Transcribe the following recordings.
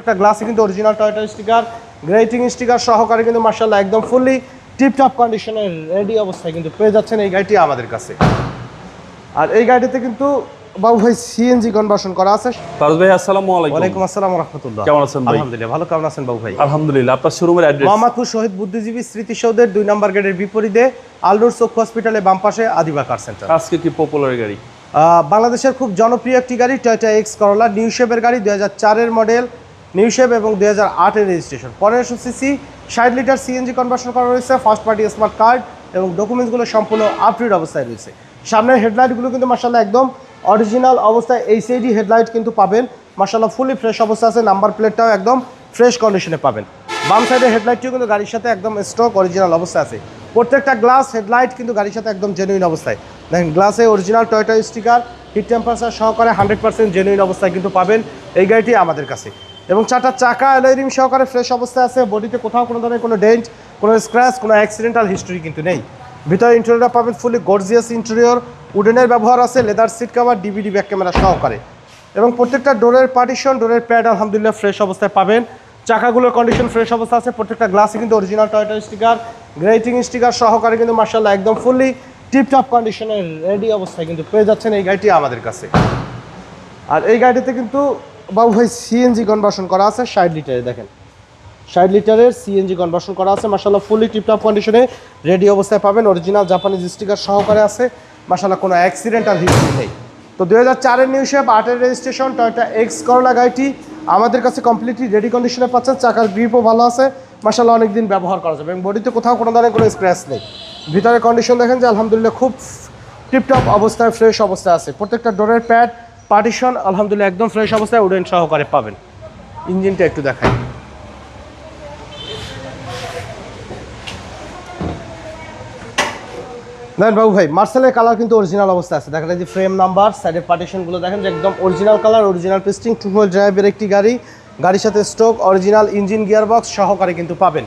একটা গ্লাসে কিন্তু original Toyota sticker grating sticker সহকারে কিন্তু মার্শাল্লাহ একদম ফুললি টিপটপ কন্ডিশনে রেডি অবস্থায় কিন্তু পেয়ে যাচ্ছেন এই গাড়িটি আমাদের কাছে। আর এই গাড়িতে কিন্তু বাবু ভাই সিএনজি কনভার্সন করা আছে। ভাই আসসালামু আলাইকুম। ওয়ালাইকুম আসসালাম রহমতুল্লাহ। কেমন আছেন ভাই? আলহামদুলিল্লাহ ভালো। কেমন আছেন বাবু ভাই? আলহামদুলিল্লাহ আপনার শোরুমের অ্যাড্রেস মোহাম্মদপুর শহীদ বুদ্ধিজীবী স্মৃতিসৌধের দুই নম্বর গেটের বিপরীতে আলনুর চক্ষু হসপিটালের বাম পাশে আদিবা কার সেন্টার আজকে কি পপুলার গাড়ি? বাংলাদেশের খুব জনপ্রিয় একটি গাড়ি টয়টা এক্স করলা নিউ শেপের গাড়ি দুই হাজার চারের মডেল নিউ শেপ এবং দুই হাজার আটের রেজিস্ট্রেশন পনেরোশো সিসি ষাট লিটার সিএনজি কনভার্সন করা রয়েছে ফার্স্ট পার্টি স্মার্ট কার্ড এবং ডকুমেন্টসগুলো সম্পূর্ণ আপডেট অবস্থায় রয়েছে। সামনের হেডলাইটগুলো কিন্তু মার্শাল্লাহ একদম অরিজিনাল অবস্থায় এইচআইডি হেডলাইট কিন্তু পাবেন। মার্শাল্লাহ ফুলি ফ্রেশ অবস্থা আছে নাম্বার প্লেটটাও একদম ফ্রেশ কন্ডিশনে পাবেন। বাম সাইডের হেডলাইটটিও কিন্তু গাড়ির সাথে একদম স্টক অরিজিনাল অবস্থায় আছে। প্রত্যেকটা গ্লাস হেডলাইট কিন্তু গাড়ির সাথে একদম জেনুইন অবস্থায়। দেখেন গ্লাসে original Toyota sticker heat temperature সহকারে হান্ড্রেড পার্সেন্ট জেনুইন অবস্থায় কিন্তু পাবেন। এই গাড়িটি আমাদের কাছে। এবং চারটা চাকা অ্যালয়রিম সহকারে ফ্রেশ অবস্থায় আছে। বডিতে কোথাও কোনো ধরনের কোনো ডেন্ট কোনো স্ক্র্যাচ কোনো অ্যাক্সিডেন্টাল হিস্ট্রি কিন্তু নেই। ভিতরে ইন্টেরিয়রটা পাবেন ফুলি গর্জিয়াস ইন্টেরিয়র উডেনের ব্যবহার আছে leather seat cover DVD back camera সহকারে। এবং প্রত্যেকটা ডোরের পার্টিশন ডোরের প্যাড আলহামদুলিল্লাহ ফ্রেশ অবস্থায় পাবেন। চাকাগুলোর কন্ডিশন ফ্রেশ অবস্থা আছে, প্রত্যেকটা গ্লাসে কিন্তু original Toyota sticker grating sticker সহকারে কিন্তু মার্শাল্লাহ একদম ফুললি টিপটপ কন্ডিশনের রেডি অবস্থায় কিন্তু পেয়ে যাচ্ছেন এই গাড়িটি আমাদের কাছে। আর এই গাড়িতে কিন্তু বাবু ভাই সিএনজি কনভার্সন করা আছে, ষাট লিটারে দেখেন। ষাট লিটারের সিএনজি কনভার্সন করা আছে মার্শাল্লাহ ফুললি টিপটপ কন্ডিশনে রেডি অবস্থায় পাবেন অরিজিনাল জাপানিজ স্টিকার সহকারে আছে মার্শাল্লাহ কোনো অ্যাক্সিডেন্টাল হিস্ট্রি নেই। তো দু হাজার চারের নিউ শেপ আটের রেজিস্ট্রেশন টয়টা এক্স করোনা গাড়িটি আমাদের কাছে কমপ্লিটলি রেডি কন্ডিশনে পাচ্ছেন, চাকার গ্রিপও ভালো আছে মার্শাল্লাহ অনেক দিন ব্যবহার করা যাবে। এবং বডিতে কোথাও কোনো ধরনের কোনো স্ক্র্যাচ নেই। ভিতরে কন্ডিশন দেখেন যে, আলহামদুলিল্লাহ, খুব টিপটপ অবস্থায় ফ্রেশ অবস্থায় আছে। প্রত্যেকটা ডোরের প্যাড পার্টিশন, আলহামদুলিল্লাহ একদম ফ্রেশ অবস্থায় উডেন সহকারে পাবেন। ইঞ্জিনটা একটু দেখাই। দেখেন বাবু ভাই, মার্সেলের কালার কিন্তু অরিজিনাল অবস্থা আছে। দেখেন যে ফ্রেম নাম্বার সাইডের পার্টিশনগুলো দেখেন যে একদম অরিজিনাল কালার অরিজিনাল পিস্টিং টু হুইল ড্রাইভের একটি গাড়ি, গাড়ির সাথে স্টোক অরিজিনাল ইঞ্জিন গিয়ারবক্স সহকারে কিন্তু পাবেন।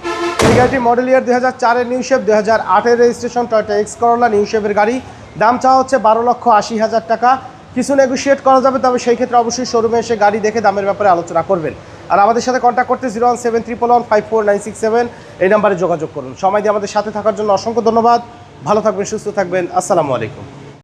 এই গাড়িটি মডেল ইয়ার দুই হাজার চারের নিউ শেপ দুই হাজার আটের registration Toyota X Corolla new শেপের গাড়ি। দাম চাওয়া হচ্ছে বারো লক্ষ আশি হাজার টাকা। কিছু নেগোসিয়েট করা যাবে, তবে সেই ক্ষেত্রে অবশ্যই শোরুমে এসে গাড়ি দেখে দামের ব্যাপারে আলোচনা করবেন। আর আমাদের সাথে কন্ট্যাক্ট করতে zero one seven one five four nine six seven এই নাম্বারে যোগাযোগ করুন। সময় দিয়ে আমাদের সাথে থাকার জন্য অসংখ্য ধন্যবাদ। ভালো থাকবেন, সুস্থ থাকবেন। আসসালামু আলাইকুম।